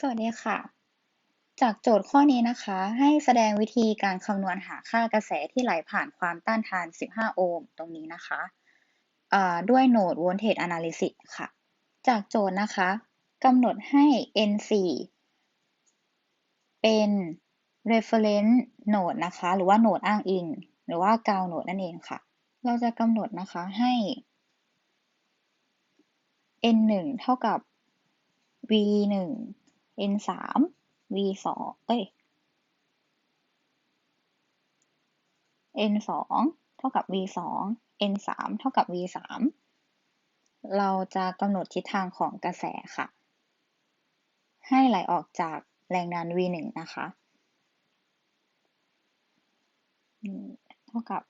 สวัสดีค่ะ จากโจทย์ข้อนี้นะคะ ให้แสดงวิธีการคำนวณหาค่ากระแสที่ไหลผ่านความต้านทาน 15 โอห์มตรงนี้นะคะด้วยโหนด Voltage Analysis ค่ะ จากโจทย์นะคะกำหนดให้ N4 เป็น reference node นะคะ หรือว่าโหนดอ้างอิง หรือว่ากาวโหนดนั่นเองค่ะ เราจะกำหนดนะคะให้ N1 เท่ากับ V1 n สาม v สองเอ้ย n สองเท่ากับ v สอง n สามเท่ากับ v สามเราจะกำหนดทิศทางของกระแสค่ะ ให้ไหลออกจากแรงดัน v หนึ่งนะคะเท่ากับ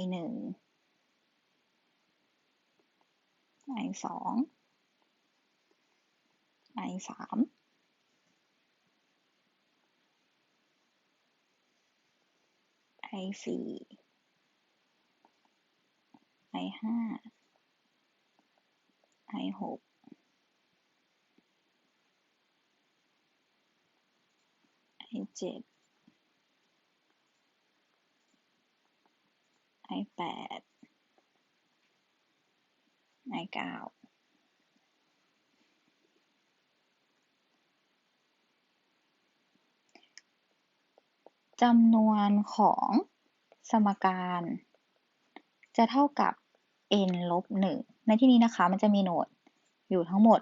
i หนึ่ง i สอง i สาม i สี่ i ห้า i หก i เจ็ด i แปด i เก้า จำนวนของสมการ จะเท่ากับ n ลบ1ในที่นี้นะคะ มันจะมีโหนดอยู่ทั้งหมด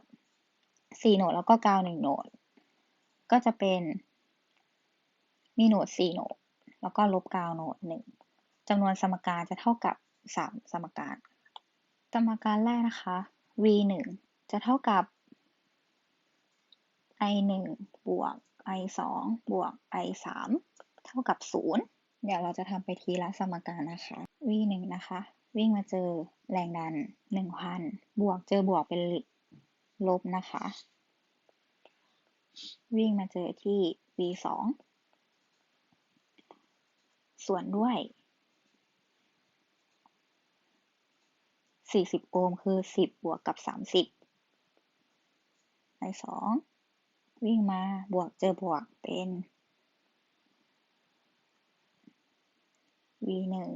4 โหนดแล้วก็กาว1โหนด ก็จะเป็น มีโหนด 4 โหนด แล้วก็ลบกาวโหนด 1จำนวนสมการจะเท่ากับ 3 สมการ สมการแรกนะคะ v 1จะเท่ากับ i 1บวก i 2บวก i 3 ท่ากับศูนย์เดี๋ยวเราจะทำไปทีละสมการนะคะ v หนึ่งนะคะ วิ่งมาเจอแรงดันหนึ่งพันบวกเจอบวกเป็นลบนะคะ วิ่งมาเจอที่ v สองส่วนด้วย 40 โอห์มคือ 10 บวกกับ 30 i สองวิ่งมาบวกเจอบวกเป็น v หนึ่ง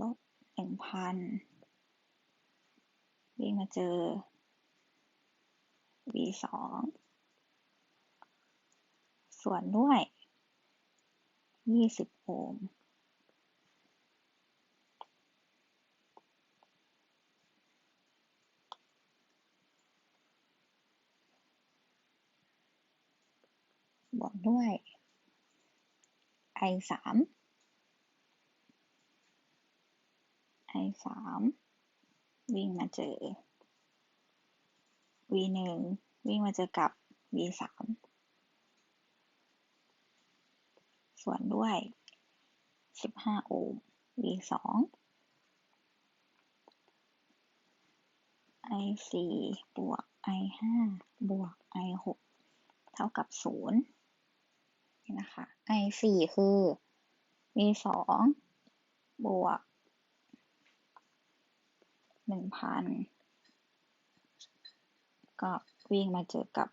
ลบหนึ่งพันวิ่งมาเจอ v สองส่วนด้วยยี่สิบโอห์มบวกด้วย i สาม i สามวิ่งมาเจอ v หนึ่งวิ่งมาเจอกับ v สามส่วนด้วยสิบห้าโอห์ม v สอง i สี่บวก i ห้าบวก i หกเท่ากับศูนย์ นะคะ i สี่คือ v สองบวกหนึ่งพันก็วิ่งมาเจอกับ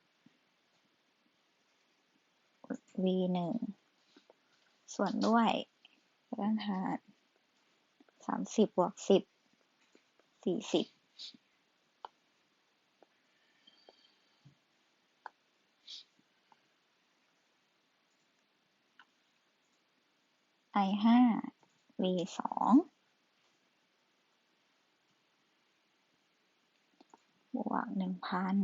v หนึ่งส่วนด้วยด้านหารสามสิบบวกสิบสี่สิบ i ห้า v สองบวกหนึ่งพัน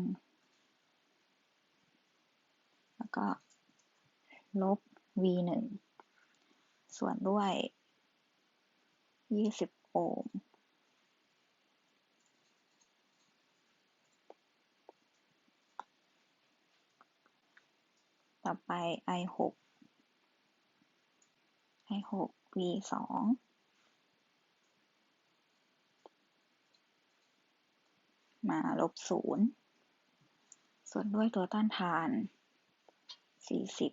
แล้วก็ลบ v หนึ่งส่วนด้วยยี่สิบโอห์มต่อไป i หก i หก v สอง มาลบศูนย์ส่วนด้วยตัวต้านทานสี่สิบ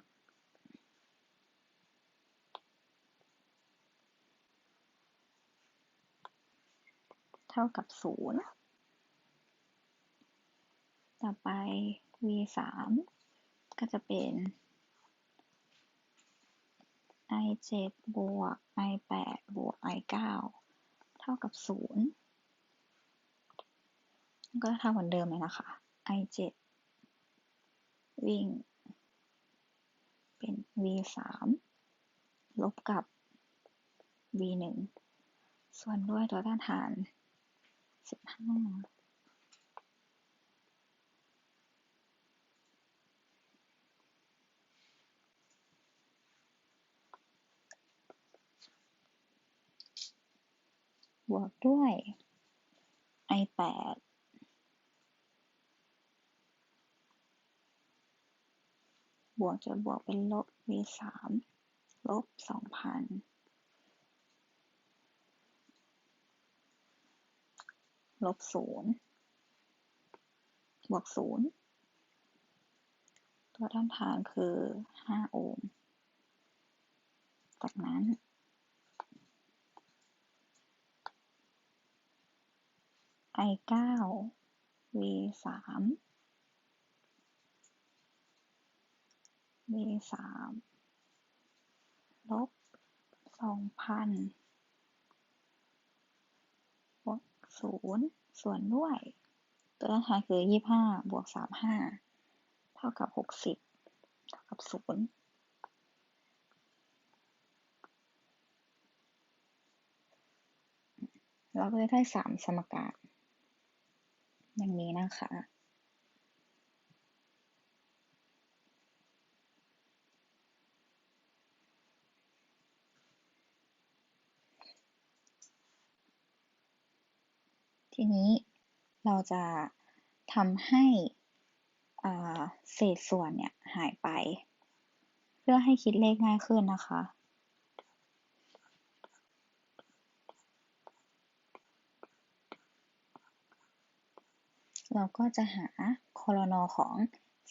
เท่ากับศูนย์ต่อไป v สามก็จะเป็น i เจ็ดบวก i แปดบวก i เก้าเท่ากับศูนย์ก็ท่าเหมือนเดิมเลยนะคะ i เจ็ดวิ่ง เป็น v สามลบกับ v หนึ่งส่วนด้วยตัวต้านทานสิบห้า บวกด้วย i แปดบวกจะบวกเป็นลบ v สามลบสองพันลบศูนย์บวกศูนย์ตัวต้านทานคือห้าโอห์ม จากนั้น i เก้า v สาม v สามลบสองพันบวกศูนย์ส่วนด้วย ตัวต้านทานคือยี่ห้าบวกสามห้าเท่ากับหกสิบเท่ากับศูนย์เราก็จะได้สามสมการ อย่างนี้นะคะ ทีนี้เราจะทำให้เศษส่วนเนี่ยหายไป เพื่อให้คิดเลขง่ายขึ้นนะคะ เราก็จะหาคอลนอของ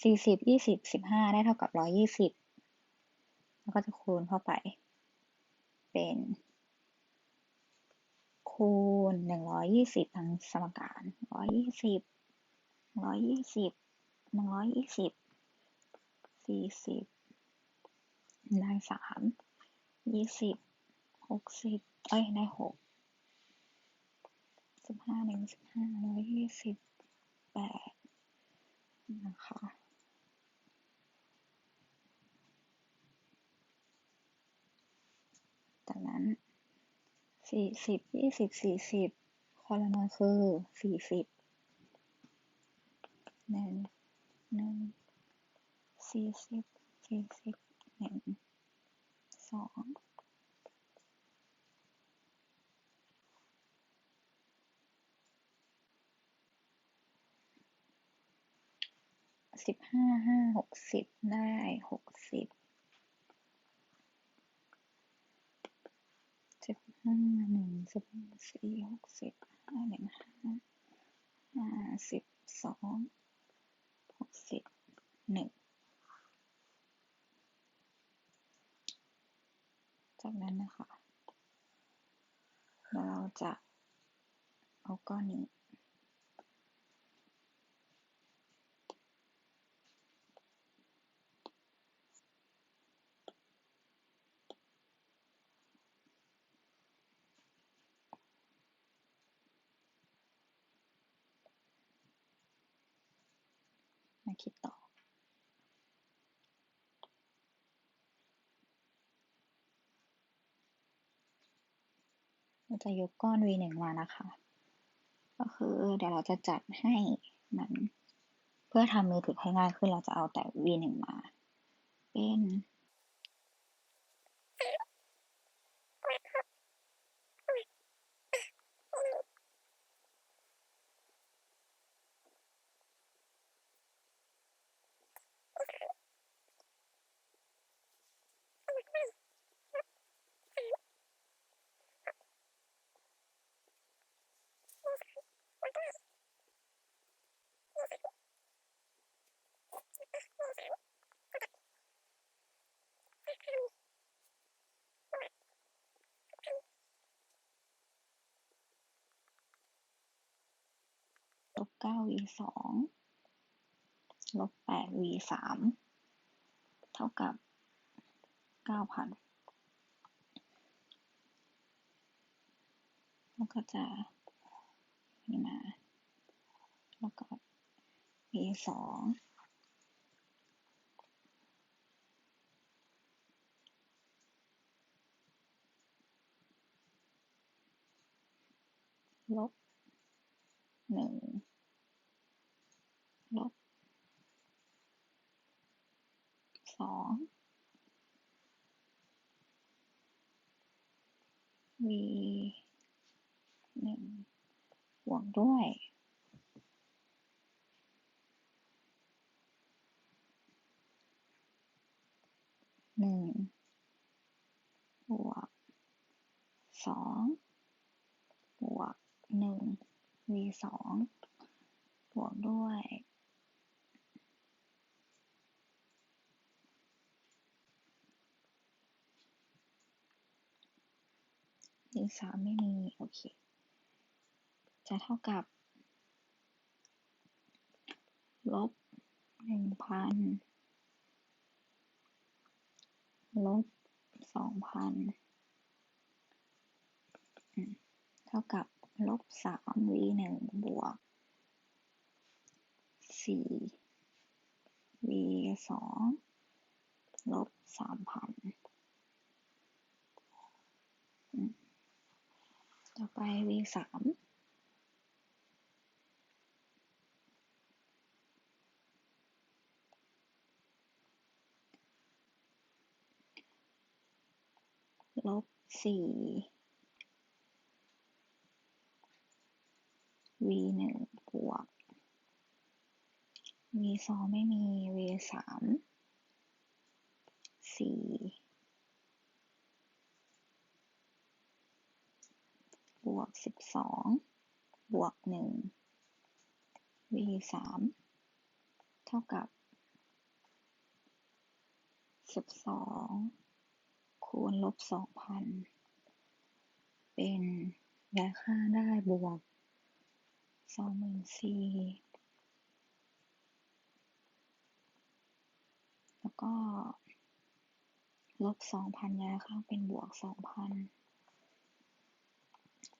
40 20 15 ได้เท่ากับ 120 แล้วก็จะคูณเข้าไป เป็น คูณ 120 ทั้งสมการ 120 120 120 40 ได้ 3 20 60 เอ้ย ได้ 6 15หนึ่ง15 120 ดนะคะจากนั้นสี่สิบยี่สิบสี่สิบคอลัมนคือสี่สิบหนึ่งหนึ่งสี่สิบสี่สิบหนึ่งสอง สิบห้าห้าหกสิบได้หกสิบสิบห้าหนึ่งสิบสี่หกสิบห้าหนึ่งห้าห้าสิบสองหกสิบหนึ่งจากนั้นนะคะ เราจะเอาก้อนนี้ เราจะยกก้อน v หนึ่งมานะคะ ก็คือเดี๋ยวเราจะจัดให้มันเพื่อทำมือถือให้ง่ายขึ้นเราจะเอาแต่ v หนึ่งมา เป็น ลบเก้า v สองลบแปด v สามเท่ากับเก้าพันแล้วก็จะนี่มา แล้วก็ v สองลบหนึ่งลบสอง v หนึ่งบวกด้วยหนึ่งบวกสองบวกหนึ่ง v สองบวกด้วย v สามไม่มี โอเค จะเท่ากับ ลบหนึ่งพันลบสองพันเท่ากับ ลบสาม v หนึ่งบวกสี่ v สองลบสามพัน ต่อไป v สามลบสี่ v หนึ่งบวก v สองไม่มี v สามสี่ วกสิบสองบวกหนึ่ง v สามเท่ากับสิบสองคูณลบสองพันเป็นย้ายค่าได้บวกสองหมื่นสี่แล้วก็ลบสองพันย้ายข้าเป็นบวกสองพัน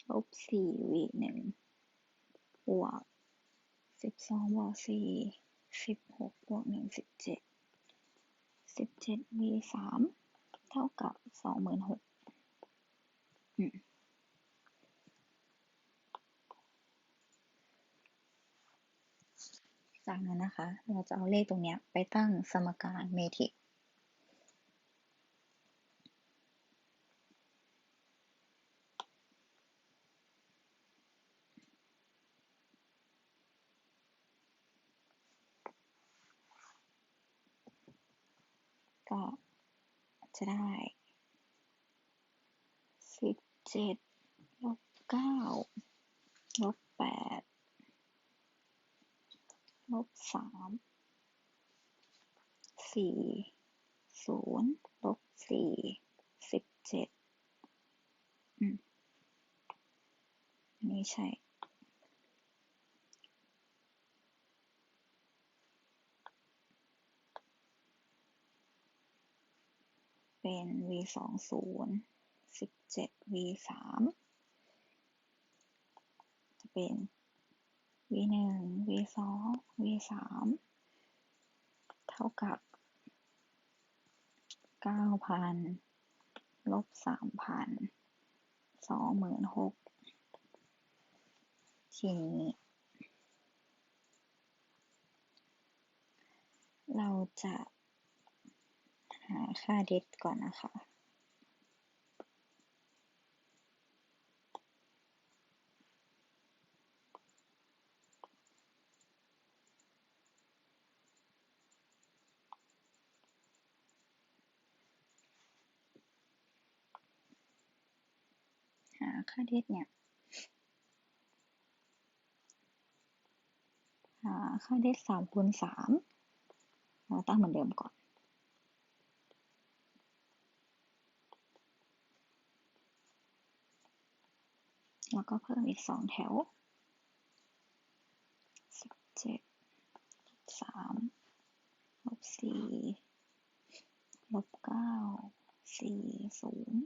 ลบสี่ v หนึ่งบวกสิบสองบวกสี่สิบหกบวกหนึ่งสิบเจ็ดสิบเจ็ด v สามเท่ากับสองหมื่นหกจากนั้นนะคะ เราจะเอาเลขตรงนี้ไปตั้งสมการเมทริก จะได้สิบเจ็ดลบเก้าลบแปดลบสามสี่ศูนย์ลบสี่สิบเจ็ดอืมนนี้ใช่ เป็น v สองศูนย์สิบเจ็ด v สามจะเป็น v หนึ่ง v สอง v สามเท่ากับเก้าพันลบสามพันสองหมื่นหกทีนี้เราจะ หาค่าเด็ดก่อนนะคะ หาค่าเด็ดเนี่ยหาค่าเด็ดสามคูณสามตั้งเหมือนเดิมก่อน แล้วก็เพิ่มอีกสองแถวสิบเจ็ดสามลบสี่ลบเก้าสี่ศูนย์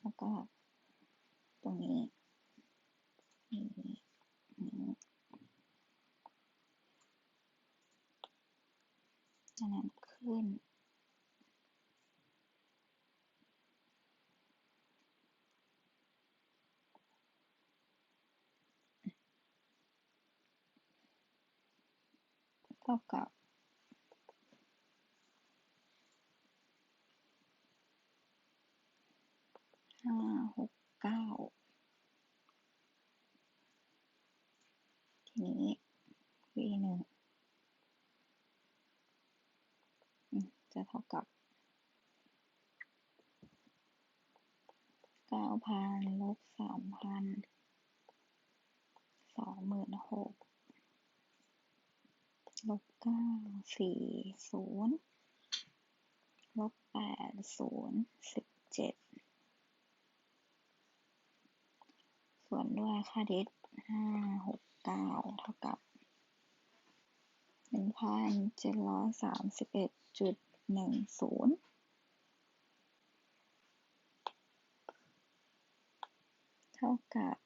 แล้วก็ตรงนี้นี้นี้อันนั้นขึ้น ท่ากับห้าหกเก้าทีนี้ v หนึ่งจะเท่ากับเก้าพันลบสามพันสองหมื่นหก ลบเก้าสี่ศูนย์ลบแปดศูนย์สิบเจ็ดส่วนด้วยค่าเดชห้าหกเก้าเท่ากับหนึ่งพันเจ็ดร้อยสามสิบเอ็ดจุดหนึ่งศูนย์เท่ากับ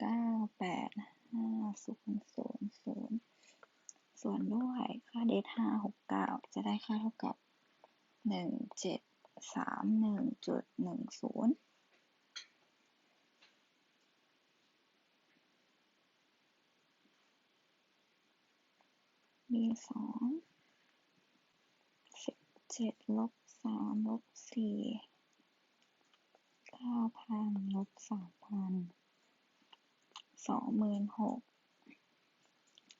เก้าแปดห้าศูนย์ศูนย์ศูนย์ ส่วนด้วยค่าเดชห้าหกเก้าจะได้ค่าเท่ากับหนึ่งเจ็ดสามหนึ่งจุดหนึ่งศูนย์ b สองสิบเจ็ดลบสามลบสี่เก้าพันลบสามพันสองหมื่นหก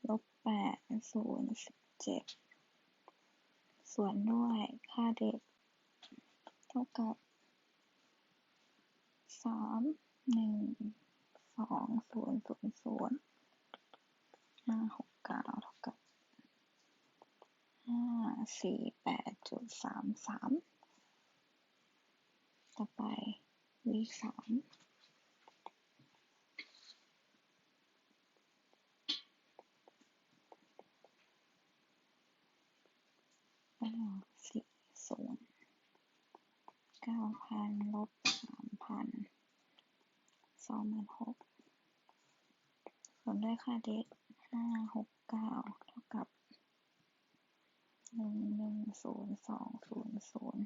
ลบแปดศูนย์สิบเจ็ดส่วนด้วยค่าเด็ก เท่ากับสามหนึ่งสองศูนย์ศูนย์ศูนย์ห้าหกเก้าเท่ากับห้าสี่แปดจุดสามสามต่อไป v สาม หนึ่งหนึ่งศูนย์สองศูนย์ศูนย์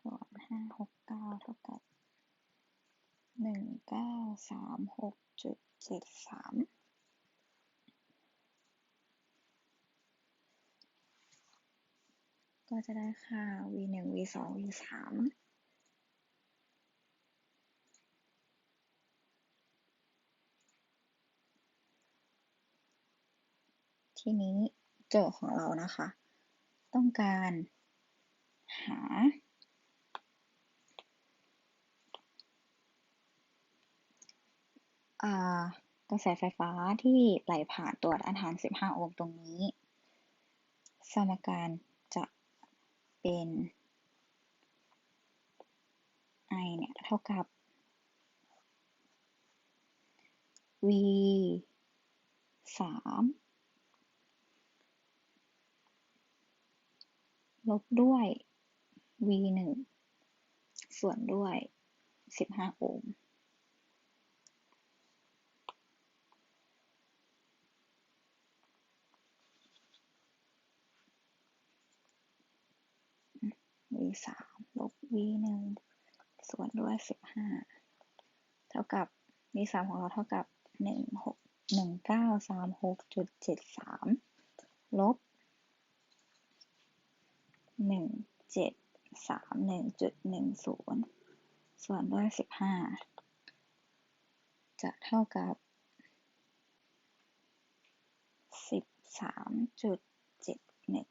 ก่อนห้าหกเก้าเท่ากับหนึ่งเก้าสามหกจุดเจ็ดสามก็จะได้ค่า v 1 v 2 v ม ทีนี้โจทย์ของเรานะคะ ต้องการหาากระแสไฟฟ้าที่ไหลผ่านตัวด้านฐาน 15 โอห์มตรงนี้ สมการจะเป็น I เนี่ยเท่ากับ V สาม ลบด้วย V หนึ่งส่วนด้วย 15 โอห์ม v สามลบ v หนึ่งส่วนด้วยสิบห้าเท่ากับ v สามของเราเท่ากับหนึ่งหกหนึ่งเก้าสามหกจุดเจ็ดสามลบ หนึ่งเจ็ดสามหนึ่งจุดหนึ่งศูนย์ส่วนด้วยสิบห้าจะเท่ากับสิบสามจุดเจ็ดหนึ่ง